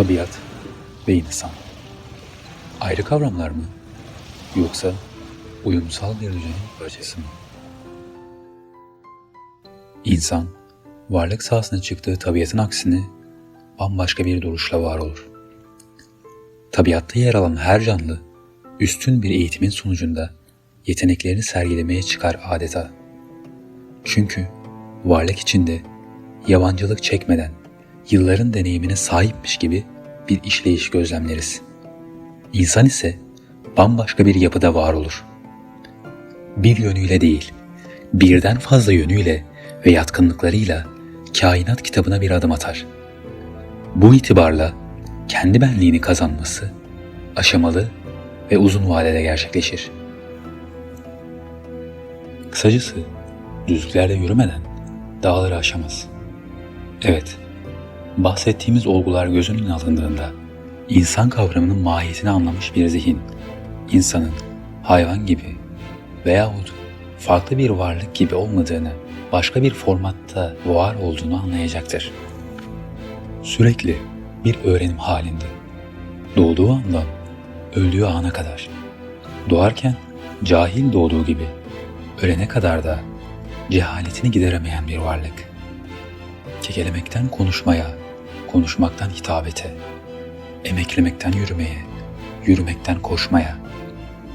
Tabiat ve insan. Ayrı kavramlar mı? Yoksa uyumsal bir düzenin parçası mı? İnsan, varlık sahasına çıktığı tabiatın aksine bambaşka bir duruşla var olur. Tabiatta yer alan her canlı, üstün bir eğitimin sonucunda yeteneklerini sergilemeye çıkar adeta. Çünkü varlık içinde yabancılık çekmeden yılların deneyimine sahipmiş gibi bir işleyiş gözlemleriz. İnsan ise bambaşka bir yapıda var olur. Bir yönüyle değil, birden fazla yönüyle ve yatkınlıklarıyla kainat kitabına bir adım atar. Bu itibarla kendi benliğini kazanması aşamalı ve uzun vadede gerçekleşir. Kısacası düzlüklerde yürümeden dağları aşamaz. Evet, bahsettiğimiz olgular göz önüne alındığında insan kavramının mahiyetini anlamış bir zihin, insanın hayvan gibi veyahut farklı bir varlık gibi olmadığını, başka bir formatta var olduğunu anlayacaktır. Sürekli bir öğrenim halinde. Doğduğu andan öldüğü ana kadar. Doğarken cahil doğduğu gibi ölene kadar da cehaletini gideremeyen bir varlık. Kekelemekten konuşmaya, konuşmaktan hitabete, emeklemekten yürümeye, yürümekten koşmaya,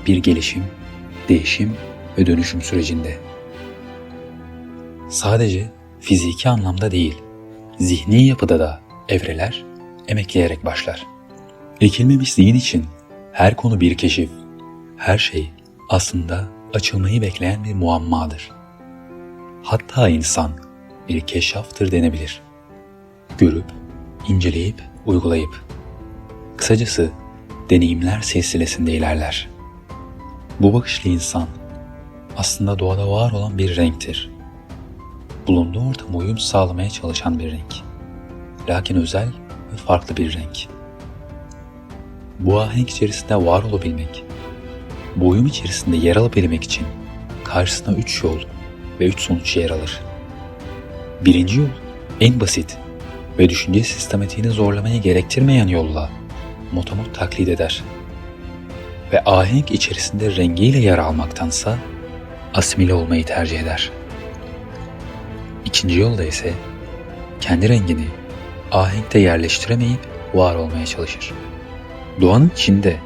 bir gelişim, değişim ve dönüşüm sürecinde. Sadece fiziki anlamda değil, zihni yapıda da evreler emekleyerek başlar. Ekilmemiş zihin için her konu bir keşif, her şey aslında açılmayı bekleyen bir muammadır. Hatta insan bir keşaftır denebilir. Görüp, inceleyip, uygulayıp. Kısacası deneyimler silsilesinde ilerler. Bu bakışlı insan aslında doğada var olan bir renktir. Bulunduğu ortama uyum sağlamaya çalışan bir renk. Lakin özel ve farklı bir renk. Bu ahenk içerisinde var olabilmek, bu uyum içerisinde yer alabilmek için karşısına üç yol ve üç sonuç yer alır. Birinci yol en basit ve düşünce sistematiğini zorlamaya gerektirmeyen yolla motomot taklit eder. Ve ahenk içerisinde rengiyle yer almaktansa asimile olmayı tercih eder. İkinci yolda ise kendi rengini ahenkte yerleştiremeyip var olmaya çalışır. Doğanın içinde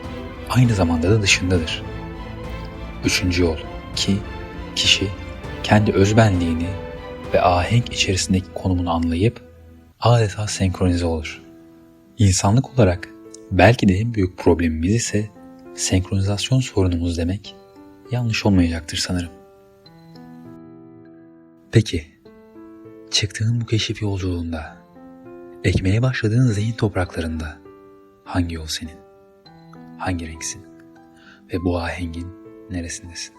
aynı zamanda da dışındadır. Üçüncü yol ki kişi kendi özbenliğini ve ahenk içerisindeki konumunu anlayıp adeta senkronize olur. İnsanlık olarak belki de en büyük problemimiz ise senkronizasyon sorunumuz demek yanlış olmayacaktır sanırım. Peki, çıktığın bu keşif yolculuğunda, ekmeye başladığın zihin topraklarında hangi yol senin? Hangi renksin? Ve bu ahengin neresindesin?